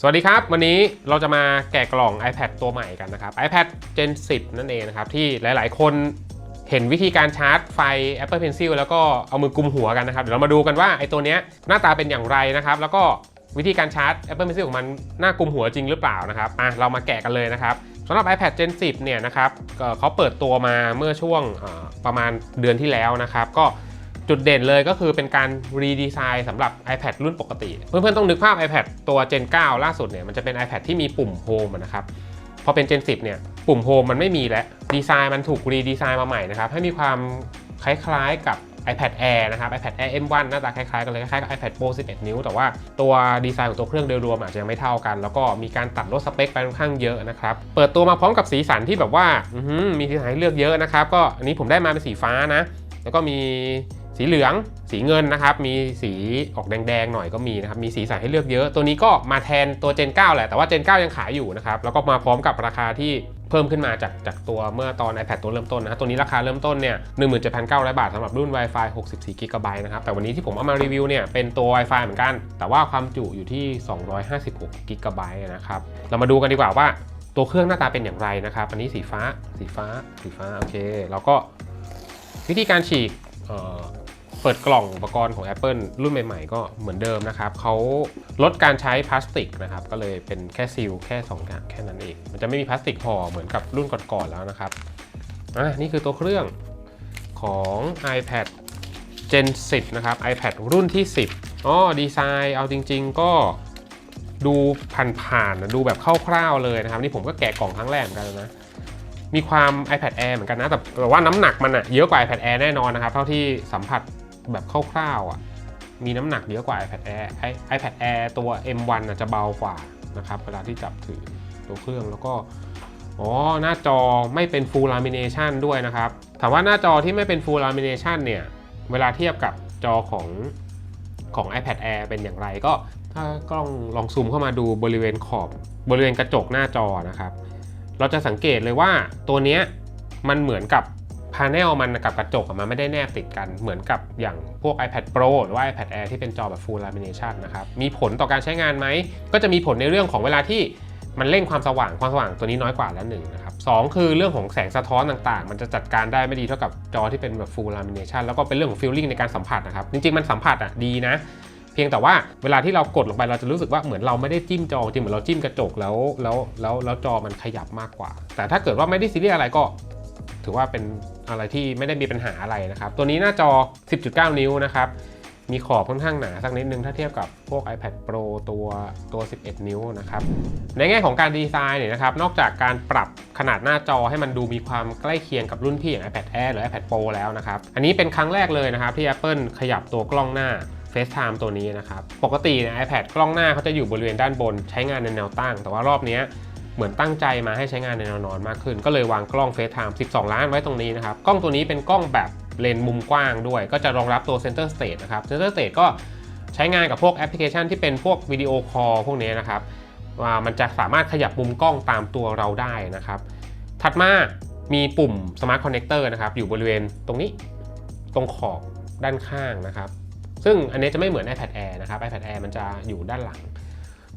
สวัสดีครับ วันนี้เราจะมาแกะกล่อง iPad ตัวใหม่กันนะครับ iPad Gen 10 นั่นเองนะครับ ที่หลาย ๆ คนเห็นวิธีการชาร์จไฟ Apple Pencil แล้วก็เอามือกุมหัวกันนะครับ เดี๋ยวเรามาดูกันว่าไอ้ตัวเนี้ยหน้าตาเป็นอย่างไรนะครับ แล้วก็วิธีการชาร์จ Apple Pencil ของมันหน้ากุมหัวจริงหรือเปล่านะครับอะเรามาแกะกันเลยนะครับสำหรับ iPad Gen 10 เนี่ยนะครับเขาเปิดตัวมาเมื่อช่วงประมาณเดือนที่แล้วนะครับ ก็ จุดเด่นเลยก็คือเป็นการรีดีไซน์สำหรับ iPad รุ่นปกติ เพื่อนๆต้องนึกภาพ iPad ตัว Gen 9 ล่าสุดเนี่ยมันจะเป็น iPad ที่มีปุ่ม Home อะนะครับพอเป็น Gen 10 เนี่ยปุ่ม Home มันไม่มีแล้วดีไซน์มันถูกรีดีไซน์มาใหม่นะครับให้มีความคล้ายๆกับ iPad Air นะครับ iPad Air M1 หน้าตาคล้ายๆกันเลยคล้ายๆกับ iPad Pro 11 นิ้ว แต่ว่าตัวดีไซน์ของตัวเครื่องโดยรวมอาจจะยังไม่เท่ากัน แล้วก็มีการตัดลดสเปคไปค่อนข้างเยอะนะครับ เปิดตัวมาพร้อมกับสีสันที่แบบว่ามีสีสันให้เลือกเยอะนะครับ ก็อันนี้ผมได้มาเป็นสีฟ้านะ แล้วก็มี สีเหลือง สีเงินนะครับ มีสีออกแดงๆหน่อยก็มีนะครับ มีสีสันให้เลือกเยอะ ตัวนี้ก็มาแทนตัว Gen 9 แหละ แต่ว่า Gen 9 ยังขายอยู่นะครับ แล้วก็มาพร้อมกับราคาที่เพิ่มขึ้นมาจากจากตัวเมื่อตอน iPad ตัวเริ่มต้นนะตัวนี้ราคาเริ่มต้นเนี่ย17,900 บาทสำหรับรุ่น Wi-Fi 64 g b นะครับ แต่วันนี้ที่ผมเอามารีวิวเนี่ยเป็นตัว Wi-Fi เหมือนกัน แต่ว่าความจุอยู่ที่ 256 g b นะครับ เรามาดูกันดีกว่าว่าตัวเครื่องหน้าตาเป็นอย่างไรนะครับ อันนี้สีฟ้า สีฟ้า สีฟ้า โอเค แล้วก็วิธีการฉีก เปิดกล่องอุปกรณ์ของ Apple รุ่นใหม่ๆ ก็เหมือนเดิมนะครับเขาลดการใช้พลาสติกนะครับก็เลยเป็นแค่ซีลแค่2อย่างแค่นั้นเอง มันจะไม่มีพลาสติกห่อเหมือนกับรุ่นก่อนๆแล้วนะครับอะนี่คือตัวเครื่องของ iPad Gen 10 นะครับ iPad รุ่นที่ 10อ๋อดีไซน์เอาจริง ๆ ก็ดูผ่านๆนะดูแบบคร่าวๆเลยนะครับ นี่ผมก็แกะกล่องครั้งแรกเหมือนกันนะมีความ iPad Air เหมือนกันนะ แต่แต่ว่าน้ำหนักมันอะเยอะกว่า iPad Air แน่นอนนะครับ เท่าที่สัมผัส แบบคร่าวๆอะมีน้ำหนักเยอะกว่า iPad Air ไอ iPad Air ตัว M1 อะจะเบากว่านะครับเวลาที่จับถือตัวเครื่องแล้วก็อ๋อหน้าจอไม่เป็น Full Lamination ด้วยนะครับ ถามว่าหน้าจอที่ไม่เป็น Full Lamination เนี่ย เวลาเทียบกับจอของของ iPad Air เป็นอย่างไรก็ถ้ากล้องลองซูมเข้ามาดูบริเวณขอบบริเวณกระจกหน้าจอนะครับ เราจะสังเกตเลยว่าตัวเนี้ยมันเหมือนกับ พาเนลมันกับกระจกอะมันไม่ได้แนบติดกันเหมือนกับอย่างพวก iPad Pro หรือว่า iPad Air ที่เป็นจอแบบ Full Lamination นะครับมีผลต่อการใช้งานไหม ก็จะมีผลในเรื่องของเวลาที่มันเร่งความสว่างความสว่างตัวนี้น้อยกว่าแล้วหนึ่งนะครับสองคือเรื่องของแสงสะท้อนต่างๆ มันจะจัดการได้ไม่ดีเท่ากับจอที่เป็นแบบ Full Lamination แล้วก็เป็นเรื่องของ feeling ในการสัมผัสนะครับ จริงๆ มันสัมผัสอะดีนะ เพียงแต่ว่าเวลาที่เรากดลงไปเราจะรู้สึกว่าเหมือนเราไม่ได้จิ้มจอจริงเหมือนเราจิ้มกระจกแล้วแล้วแล้วแล้วจอมันขยับมากกว่า แต่ถ้าเกิดว่าไม่ได้ซีเรียสอะไรก็ ถือว่าเป็นอะไรที่ไม่ได้มีปัญหาอะไรนะครับ ตัวนี้หน้าจอ 10.9 นิ้วนะครับมีขอบค่อนข้างหนาสักนิดนึงถ้าเทียบกับพวก iPad Pro ตัวตัว 11 นิ้วนะครับ ในแง่ของการดีไซน์เนี่ยนะครับ นอกจากการปรับขนาดหน้าจอให้มันดูมีความใกล้เคียงกับรุ่นพี่อย่าง iPad Air หรือ iPad Pro แล้วนะครับ อันนี้เป็นครั้งแรกเลยนะครับ ที่ Apple ขยับตัวกล้องหน้า FaceTime ตัวนี้นะครับ ปกติใน iPad กล้องหน้าเขาจะอยู่บริเวณด้านบนใช้งานในแนวตั้ง แต่ว่ารอบเนี้ย เหมือนตั้งใจมาให้ใช้งานในแนวนอนมากขึ้น ก็เลยวางกล้อง FaceTime 12 ล้านไว้ตรงนี้นะครับ กล้องตัวนี้เป็นกล้องแบบเลนส์มุมกว้างด้วย ก็จะรองรับตัว Center Stage นะครับ Center Stage ก็ใช้งานกับพวกแอปพลิเคชันที่เป็นพวกวิดีโอคอลพวกนี้นะครับว่ามันจะสามารถขยับมุมกล้องตามตัวเราได้นะครับ ถัดมามีปุ่ม Smart Connector นะครับ อยู่บริเวณตรงนี้ตรงขอบด้านข้างนะครับ ซึ่งอันนี้จะไม่เหมือน iPad Air นะครับ iPad Air มันจะอยู่ด้านหลัง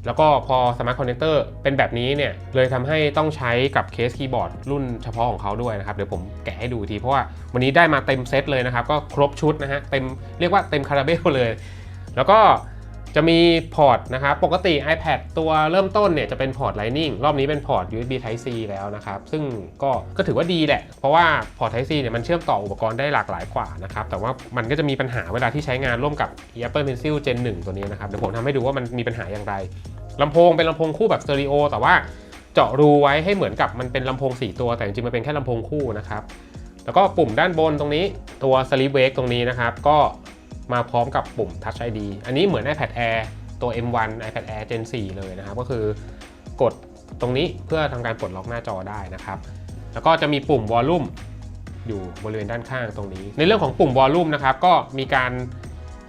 แล้วก็พอ Smart Connector เป็นแบบนี้เนี่ยเลยทำให้ต้องใช้กับเคสคีย์บอร์ดรุ่นเฉพาะของเขาด้วยนะครับ เดี๋ยวผมแกะให้ดูทีเพราะว่าวันนี้ได้มาเต็มเซตเลยนะครับ ก็ครบชุดนะฮะเต็มเรียกว่าเต็มคาราเบลเลย แล้วก็ จะมีพอร์ตนะครับ ปกติ iPad ตัวเริ่มต้นเนี่ยจะเป็นพอร์ต Lightning รอบนี้เป็นพอร์ต USB Type C แล้วนะครับ ซึ่งก็ก็ถือว่าดีแหละ เพราะว่าพอร์ต Type C เนี่ยมันเชื่อมต่ออุปกรณ์ได้หลากหลายกว่านะครับ แต่ว่ามันก็จะมีปัญหาเวลาที่ใช้งานร่วมกับ Apple Pencil Gen 1 ตัวนี้นะครับ เดี๋ยวผมทำให้ดูว่ามันมีปัญหาอย่างไรลำโพงเป็นลำโพงคู่แบบสเตอริโอแต่ว่าเจาะรูไว้ให้เหมือนกับมันเป็นลำโพง 4 ตัว แต่จริงๆมันเป็นแค่ลำโพงคู่นะครับแล้วก็ปุ่มด้านบนตรงนี้ตัว Sleep Wake ตรงนี้นะครับก็ มาพร้อมกับปุ่ม Touch ID อันนี้เหมือน iPad Air ตัว M1 iPad Air Gen 4 เลยนะครับ ก็คือกดตรงนี้เพื่อทำการปลดล็อกหน้าจอได้นะครับ แล้วก็จะมีปุ่ม Volume อยู่บริเวณด้านข้างตรงนี้ ในเรื่องของปุ่ม Volume นะครับ ก็มีการ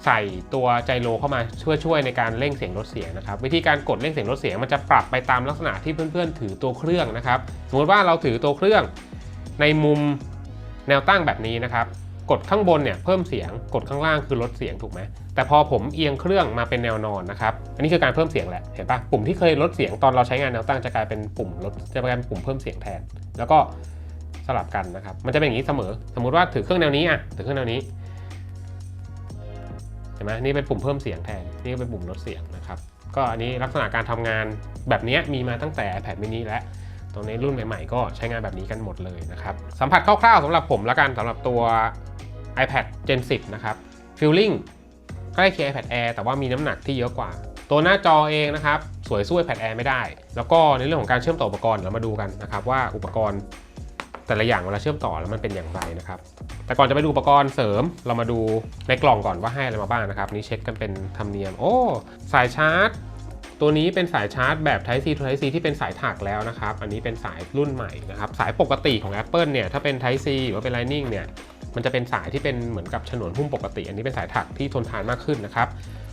ใส่ตัวไจโรเข้ามาช่วยช่วยในการเร่งเสียงลดเสียงนะครับ วิธีการกดเร่งเสียงลดเสียงมันจะปรับไปตามลักษณะที่เพื่อนๆ ถือตัวเครื่องนะครับ สมมติว่าเราถือตัวเครื่องในมุมแนวตั้งแบบนี้นะครับ กดข้างบนเนี่ยเพิ่มเสียงกดข้างล่างคือลดเสียงถูกไหมแต่พอผมเอียงเครื่องมาเป็นแนวนอนนะครับอันนี้คือการเพิ่มเสียงแหละเห็นปะปุ่มที่เคยลดเสียงตอนเราใช้งานแนวตั้งจะกลายเป็นปุ่มลดจะกลายเป็นปุ่มเพิ่มเสียงแทน แล้วก็สลับกันนะครับมันจะเป็นอย่างนี้เสมอ สมมุติว่าถือเครื่องแนวนี้อะถือเครื่องแนวนี้เห็นไหมนี่เป็นปุ่มเพิ่มเสียงแทนนี่ก็เป็นปุ่มลดเสียงนะครับก็อันนี้ลักษณะการทำงานแบบนี้มีมาตั้งแต่ iPad mini และตรงนี้รุ่นใหม่ๆ ก็ใช้งานแบบนี้กันหมดเลยนะครับ สัมผัสคร่าวๆสำหรับผมแล้วกันสำหรับตัว iPad Gen 10 นะครับ Feeling ใกล้เคียง iPad Air แต่ว่ามีน้ำหนักที่เยอะกว่า ตัวหน้าจอเองนะครับ สวยสู้ iPad Air ไม่ได้ แล้วก็ในเรื่องของการเชื่อมต่ออุปกรณ์เรามาดูกันนะครับว่าอุปกรณ์แต่ละอย่างเวลาเชื่อมต่อแล้วมันเป็นอย่างไรนะครับ แต่ก่อนจะไปดูอุปกรณ์เสริม เรามาดูในกล่องก่อนว่าให้อะไรมาบ้างนะครับ นี่เช็คกันเป็นธรรมเนียม โอ้ สายชาร์จ ตัวนี้เป็นสายชาร์จแบบ Type C to Type C ที่เป็นสายถักแล้วนะครับ อันนี้เป็นสายรุ่นใหม่นะครับ สายปกติของ Apple เนี่ย ถ้าเป็น Type C หรือว่าเป็น Lightning เนี่ย มันจะเป็นสายที่เป็นเหมือนกับฉนวนหุ้มปกติ อันนี้เป็นสายถักที่ทนทานมากขึ้นนะครับ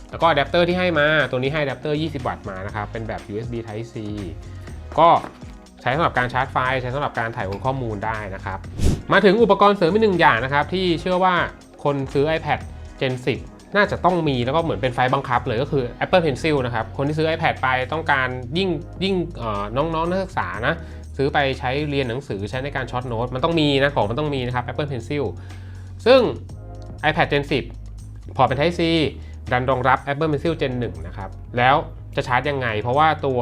แล้วก็อะแดปเตอร์ที่ให้มา ตัวนี้ให้อะแดปเตอร์ 20 วัตต์มานะครับ เป็นแบบ USB Type C ก็ใช้สำหรับการชาร์จไฟใช้สำหรับการถ่ายโอนข้อมูลได้นะครับ มาถึงอุปกรณ์เสริมอีกหนึ่งอย่างนะครับที่เชื่อว่าคนซื้อ iPad Gen 10 น่าจะต้องมีแล้วก็เหมือนเป็นไฟล์บังคับเลยก็คือ Apple Pencil นะครับ คนที่ซื้อ iPad ไปต้องการยิ่งยิ่งเอ่อน้องๆนักศึกษานะ ซื้อไปใช้เรียนหนังสือใช้ในการช็อตโน้ตมันต้องมีนะของมันต้องมีนะครับ Apple Pencil ซึ่ง iPad Gen 10 พอเป็น Type C ดันรองรับ Apple Pencil Gen 1 นะครับ แล้วจะชาร์จยังไง เพราะว่าตัว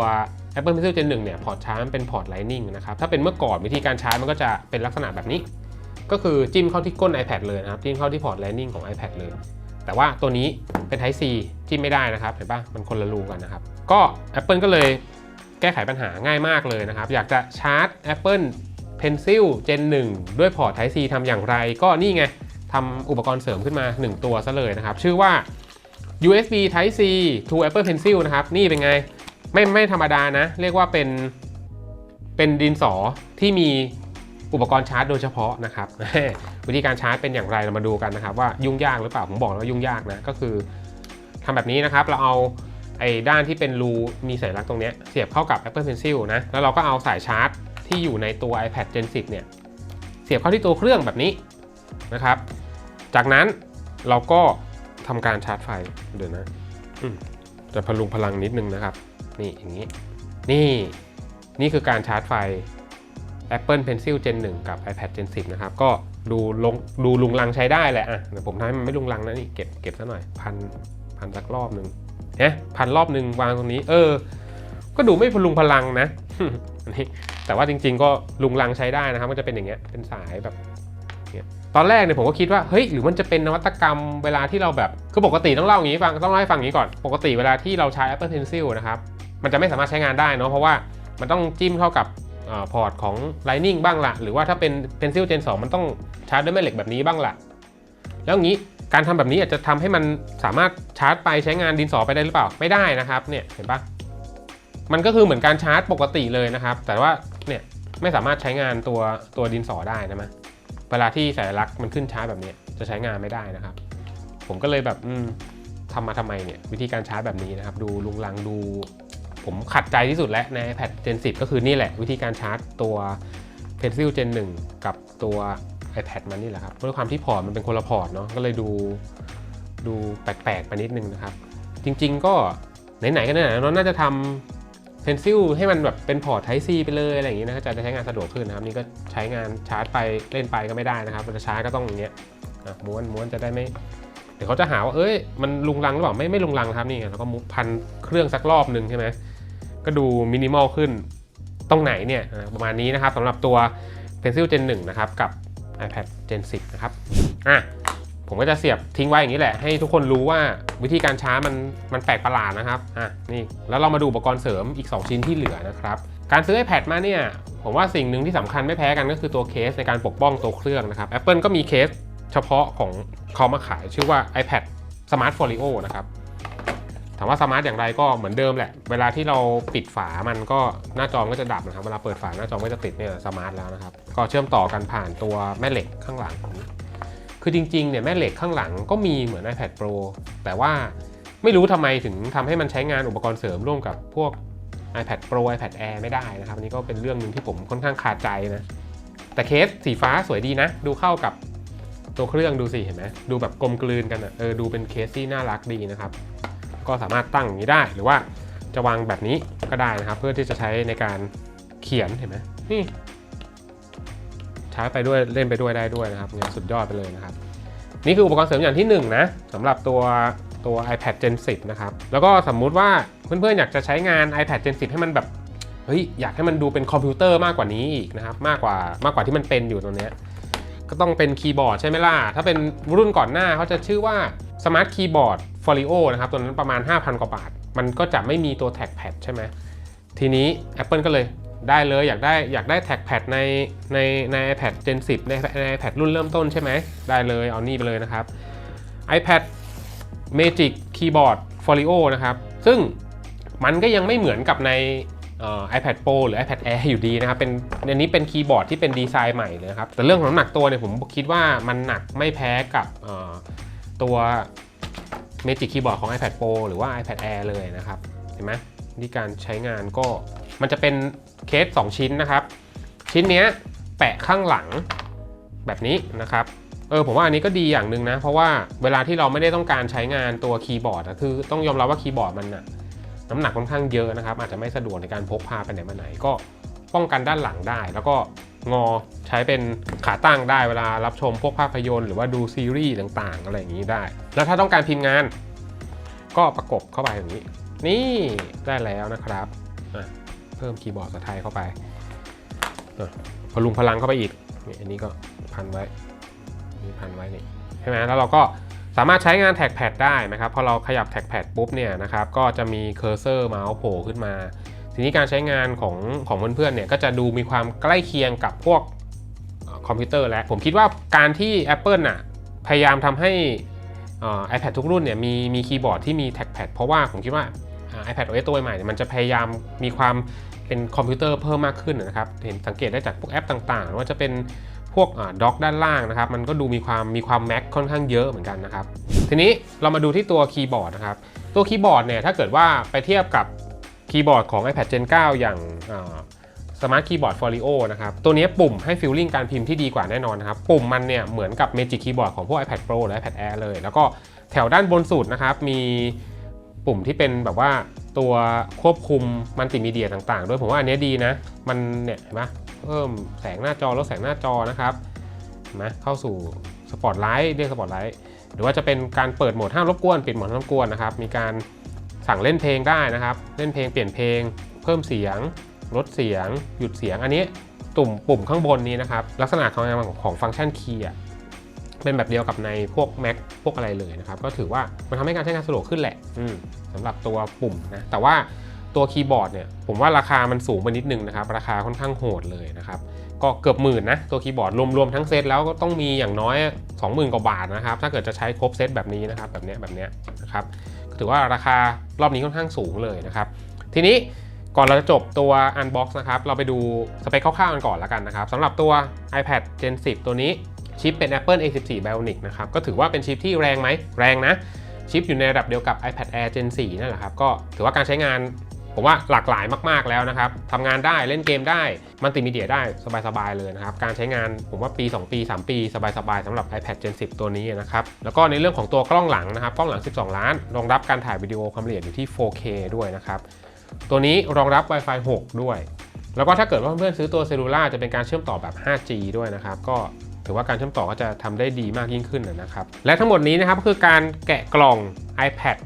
Apple Pencil Gen 1 เนี่ยพอร์ตชาร์จมันเป็นพอร์ต Lightning นะครับ ถ้าเป็นเมื่อก่อนวิธีการชาร์จมันก็จะเป็นลักษณะแบบนี้ ก็คือจิ้มเข้าที่ก้น iPad เลยนะครับ จิ้มเข้าที่พอร์ต Lightning ของ iPad เลย แต่ว่าตัวนี้เป็น Type C จิ้มไม่ได้นะครับ เห็นปะมันคนละรูกันนะครับ ก็ Apple ก็เลยแก้ไขปัญหาง่ายมากเลยนะครับ อยากจะชาร์จ Apple Pencil Gen 1 ด้วยพอร์ต Type C ทำอย่างไร ก็นี่ไงทำอุปกรณ์เสริมขึ้นมา 1 ตัวซะเลยนะครับ ชื่อว่า USB Type C to Apple Pencil นะครับ นี่เป็นไง ไม่ไม่ธรรมดานะ เรียกว่าเป็นเป็นดินสอที่มี อุปกรณ์ชาร์จโดยเฉพาะนะครับวิธีการชาร์จเป็นอย่างไรเรามาดูกันนะครับ ว่ายุ่งยากหรือเปล่าผมบอกแล้วว่ายุ่งยากนะก็คือทำแบบนี้นะครับ เราเอาไอ้ด้านที่เป็นรูมีสัญลักษณ์ตรงเนี้ยเสียบเข้ากับ Apple Pencil นะแล้วเราก็เอาสายชาร์จ ที่อยู่ในตัว iPad Gen 10 เนี่ย เสียบเข้าที่ตัวเครื่องแบบนี้นะครับ จากนั้นเราก็ทำการชาร์จไฟเดี๋ยวนะจะพลุงพลังนิดนึงนะครับ นี่อย่างนี้ นี่นี่คือการชาร์จไฟ Apple Pencil Gen 1 กับ iPad Gen 10 นะครับ ก็ดูลงดูลุงลังใช้ได้แหละอะเดี๋ยวผมทำให้มันไม่ลุงลังนะนี่เก็บเก็บซะหน่อย พันพันสักรอบหนึ่งเนะพันรอบหนึ่งวางตรงนี้ เออ ก็ดูไม่พลุงพลังนะอันนี้แต่ว่าจริง ๆ ก็ลุงลังใช้ได้นะครับ ก็จะเป็นอย่างเงี้ยเป็นสายแบบเนี้ยตอนแรกเนี่ยผมก็คิดว่าเฮ้ยหรือมันจะเป็นนวัตกรรมเวลาที่เราแบบคือปกติต้องเล่าอย่างนี้ฟังต้องเล่าให้ฟังอย่างนี้ก่อนปกติเวลาที่เราใช้ Apple Pencil นะครับมันจะไม่สามารถใช้งานได้เนาะเพราะว่ามันต้องจิ้มเข้ากับ พอร์ตของ Lightning บ้างละหรือว่าถ้าเป็น Pencil Gen 2 มันต้องชาร์จด้วยแม่เหล็กแบบนี้บ้างละแล้วอย่างนี้การทำแบบนี้อาจจะทำให้มันสามารถชาร์จไปใช้งานดินสอไปได้หรือเปล่าไม่ได้นะครับเนี่ยเห็นปะมันก็คือเหมือนการชาร์จปกติเลยนะครับ แต่ว่าเนี่ยไม่สามารถใช้งานตัวตัวดินสอได้นะมะเวลาที่สัญลักษณ์มันขึ้นชาร์จแบบนี้จะใช้งานไม่ได้นะครับ ผมก็เลยแบบอืมทำมาทำไมเนี่ยวิธีการชาร์จแบบนี้นะครับ ดูลุงลังดู ผมขัดใจที่สุดแล้วใน iPad Gen 10 ก็คือนี่แหละ วิธีการชาร์จตัว Pencil Gen 1 กับตัว iPad มันนี่แหละครับด้วยความที่พอร์ตมันเป็นคนละพอร์ตเนาะก็เลยดูดูแปลกๆไปนิดนึงนะครับ จริงๆก็ไหนๆก็ไหนๆน่าจะทำ Pencil ให้มันแบบเป็นพอร์ต Type C ไปเลยอะไรอย่างนี้นะจะใช้งานสะดวกขึ้นนะครับ นี่ก็ใช้งานชาร์จไปเล่นไปก็ไม่ได้นะครับเวลาชาร์จก็ต้องอย่างเงี้ยม้วนม้วนจะได้ไม่เดี๋ยวเขาจะหาว่า เอ้ย มันลุงลังหรือเปล่า ไม่ ไม่ลุงลังครับนี่ไงแล้วก็มุพันเครื่องสักรอบหนึ่งใช่ไหม ก็ดูมินิมอลขึ้นตรงไหนเนี่ยประมาณนี้นะครับสำหรับตัว Pencil Gen 1 นะครับ กับ iPad Gen 10 นะครับอะผมก็จะเสียบทิ้งไว้อย่างนี้แหละ ให้ทุกคนรู้ว่าวิธีการชาร์จมันมันแปลกประหลาดนะครับอะนี่แล้วเรามาดูอุปกรณ์เสริมอีก 2 ชิ้นที่เหลือนะครับการซื้อ iPad มาเนี่ยผมว่าสิ่งหนึ่งที่สำคัญไม่แพ้กันก็คือตัวเคสในการปกป้องตัวเครื่องนะครับ Apple ก็มีเคสเฉพาะของเขามาขายชื่อว่า iPad Smart Folio นะครับ ถามว่าสมาร์ทอย่างไรก็เหมือนเดิมแหละ เวลาที่เราปิดฝามันก็หน้าจอก็จะดับนะครับ เวลาเปิดฝาหน้าจอก็จะติดเนี่ยสมาร์ทแล้วนะครับ ก็เชื่อมต่อกันผ่านตัวแม่เหล็กข้างหลัง คือจริงๆเนี่ยแม่เหล็กข้างหลังก็มีเหมือน iPad Pro แต่ว่าไม่รู้ทำไมถึงทำให้มันใช้งานอุปกรณ์เสริมร่วมกับพวก iPad Pro iPad Air ไม่ได้นะครับอันนี้ก็เป็นเรื่องหนึ่งที่ผมค่อนข้างคาใจนะ แต่เคสสีฟ้าสวยดีนะ ดูเข้ากับตัวเครื่องดูสิเห็นไหมดูแบบกลมกลืนกันอะเออดูเป็นเคสที่น่ารักดีนะครับ ก็สามารถตั้งอย่างนี้ได้ หรือว่าจะวางแบบนี้ก็ได้นะครับ เพื่อที่จะใช้ในการเขียนเห็นไหมนี่ใช้ไปด้วยเล่นไปด้วยได้ด้วยนะครับเนี่ยสุดยอดไปเลยนะครับ นี่คืออุปกรณ์เสริมอย่างที่ 1 นะสำหรับตัวตัว iPad Gen 10 นะครับ แล้วก็สมมุติว่าเพื่อนๆอยากจะใช้งาน iPad Gen 10 ให้มันแบบเฮ้ยอยากให้มันดูเป็นคอมพิวเตอร์มากกว่านี้อีกนะครับมากกว่ามากกว่าที่มันเป็นอยู่ตรงนี้ก็ต้องเป็นคีย์บอร์ดใช่ไหมล่ะ ถ้าเป็นรุ่นก่อนหน้าเขาจะชื่อว่าสมาร์ทคีย์บอร์ด Smart Keyboard Folio นะครับตัวนั้นประมาณ 5,000 กว่าบาท มันก็จะไม่มีตัวแท็กแพดใช่ไหมทีนี้ Apple ก็เลยได้เลยอยากได้อยากได้แท็กแพดในในใน iPad Gen 10 ในใน iPad รุ่นเริ่มต้นใช่ไหม ได้เลยเอานี่ไปเลยนะครับ iPad Magic Keyboard Folio นะครับ ซึ่งมันก็ยังไม่เหมือนกับในเอ่อ iPad Pro หรือ iPad Air อยู่ดีนะครับ เป็นอันนี้เป็นคีย์บอร์ดที่เป็นดีไซน์ใหม่เลยครับ แต่เรื่องของน้ำหนักตัวเนี่ยผมคิดว่ามันหนักไม่แพ้กับตัว เอ่อตัว Magic Keyboard ของ iPad Pro หรือว่า iPad Air เลยนะครับ เห็นไหมนี่การใช้งานก็มันจะเป็นเคส 2 ชิ้นนะครับ ชิ้นเนี้ยแปะข้างหลังแบบนี้นะครับเออผมว่าอันนี้ก็ดีอย่างหนึ่งนะ เพราะว่าเวลาที่เราไม่ได้ต้องการใช้งานตัวคีย์บอร์ดอะคือต้องยอมรับว่าคีย์บอร์ดมันอะน้ำหนักค่อนข้างเยอะนะครับ อาจจะไม่สะดวกในการพกพาไปไหนมาไหนก็ป้องกันด้านหลังได้ แล้วก็ งอใช้เป็นขาตั้งได้เวลารับชมพวกภาพยนตร์หรือว่าดูซีรีส์ต่างๆ อะไรอย่างนี้ได้ แล้วถ้าต้องการพิมพ์งาน ก็ประกบเข้าไปอย่างนี้ นี่ได้แล้วนะครับเพิ่มคีย์บอร์ดภาษาไทยเข้าไปพลุงพลังเข้าไปอีกนี่อันนี้ก็พันไว้นี่พันไว้นี่ใช่ไหมแล้วเราก็สามารถใช้งานแท็กแพดได้นะครับพอเราขยับแท็กแพดปุ๊บเนี่ยนะครับก็จะมีเคอร์เซอร์เมาส์โผล่ขึ้นมา ทีนี้การใช้งานของของเพื่อนๆเนี่ยก็จะดูมีความใกล้เคียงกับพวกคอมพิวเตอร์แล้ว ผมคิดว่าการที่ Apple น่ะพยายามทำให้อ่อ iPad ทุกรุ่นเนี่ยมีมีคีย์บอร์ดที่มีแท็กแพดเพราะว่าผมคิดว่าอ่า iPad OS ตัวใหม่เนี่ยมันจะพยายามมีความเป็นคอมพิวเตอร์เพิ่มมากขึ้นนะครับเห็นสังเกตได้จากพวกแอปต่างๆ ว่าจะเป็นพวกด็อกด้านล่างนะครับ มันก็ดูมีความมีความแม็กค่อนข้างเยอะเหมือนกันนะครับ ทีนี้เรามาดูที่ตัวคีย์บอร์ดนะครับ ตัวคีย์บอร์ดเนี่ยถ้าเกิดว่าไปเทียบกับ คีย์บอร์ดของ iPad Gen 9 อย่างสมาร์ทคีย์บอร์ด Folio นะครับ ตัวนี้ปุ่มให้ฟีลลิ่งการพิมพ์ที่ดีกว่าแน่นอนนะครับ ปุ่มมันเนี่ยเหมือนกับ Magic Keyboard ของพวก iPad Pro หรือ iPad Air เลย แล้วก็แถวด้านบนสุดนะครับ มีปุ่มที่เป็นแบบว่าตัวควบคุมมัลติมีเดียต่างๆ ด้วยผมว่าอันนี้ดีนะ มันเนี่ยเห็นไหมเพิ่มแสงหน้าจอลดแสงหน้าจอนะครับนไหมเข้าสู่สปอตไลท์เรียกสปอตไลท์หรือว่าจะเป็นการเปิดโหมดห้ามรบกวน ปิดโหมดห้ามรบกวนนะครับ มีการ สั่งเล่นเพลงได้นะครับ เล่นเพลงเปลี่ยนเพลง เพิ่มเสียง ลดเสียง หยุดเสียง อันนี้ตุ่มปุ่มข้างบนนี้นะครับ ลักษณะของงานของของฟังก์ชันคีย์อะเป็นแบบเดียวกับในพวก Mac พวกอะไรเลยนะครับ ก็ถือว่ามันทำให้การใช้งานสะดวกขึ้นแหละอืมสำหรับตัวปุ่มนะ แต่ว่าตัวคีย์บอร์ดเนี่ยผมว่าราคามันสูงไปนิดนึงนะครับ ราคาค่อนข้างโหดเลยนะครับ ก็เกือบหมื่นนะตัวคีย์บอร์ดรวมๆทั้งเซตแล้วก็ต้องมีอย่างน้อย 20,000กว่าบาทนะครับ ถ้าเกิดจะใช้ครบเซตแบบนี้นะครับแบบเนี้ยแบบเนี้ยนะครับก็ ถือว่าราคารอบนี้ค่อนข้างสูงเลยนะครับ ทีนี้ก่อนเราจะจบตัว Unbox นะครับ เราไปดูสเปคคร่าวๆกันก่อนแล้วกันนะครับสำหรับตัว iPad Gen 10 ตัวนี้ชิปเป็น Apple A14 Bionic นะครับ ก็ถือว่าเป็นชิปที่แรงไหม แรงนะ ชิปอยู่ในระดับเดียวกับ iPad Air Gen 4 นั่นแหละครับ ก็ถือว่าการใช้งาน ผมว่าหลากหลายมาก ๆแล้วนะครับทำงานได้เล่นเกมได้มัลติมีเดียได้สบายๆเลยนะครับ การใช้งานผมว่าปี 2 ปี 3 ปีสบายๆสำหรับ iPad Gen 10 ตัวนี้นะครับ แล้วก็ในเรื่องของตัวกล้องหลังนะครับ กล้องหลัง 12 ล้าน รองรับการถ่ายวิดีโอความละเอียดอยู่ที่ 4K ด้วยนะครับ ตัวนี้รองรับ Wi-Fi 6 ด้วย แล้วก็ถ้าเกิดว่าเพื่อนๆซื้อตัวเซลูล่าจะเป็นการเชื่อมต่อแบบ 5G ด้วยนะครับ ก็ถือว่าการเชื่อมต่อก็จะทำได้ดีมากยิ่งขึ้นนะครับ และทั้งหมดนี้นะครับก็คือการแกะกล่อง iPad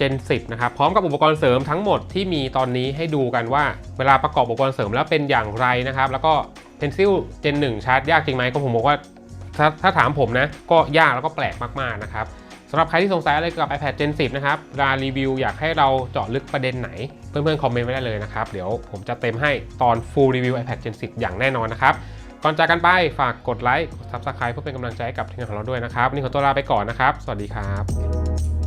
Gen 10 นะครับ พร้อมกับอุปกรณ์เสริมทั้งหมดที่มีตอนนี้ให้ดูกันว่า เวลาประกอบอุปกรณ์เสริมแล้วเป็นอย่างไรนะครับ แล้วก็ Pencil Gen 1 ชาร์จยากจริงไหมก็ผมบอกว่าถ้าถ้าถามผมนะ ก็ยากแล้วก็แปลกมากๆนะครับสำหรับใครที่สงสัยอะไรเกี่ยวกับ iPad Gen 10 นะครับเวลารีวิวอยากให้เราเจาะลึกประเด็นไหน เพื่อนๆ คอมเมนต์ไว้ได้เลยนะครับ เดี๋ยวผมจะเต็มให้ตอน full review iPad Gen 10 อย่างแน่นอนนะครับ ก่อนจากกันไปฝากกดไลค์กด Subscribe เพื่อเป็นกำลังใจให้กับทีมงานของเราด้วยนะครับนนี่ขอตัวลาไปก่อนนะครับ สวัสดีครับ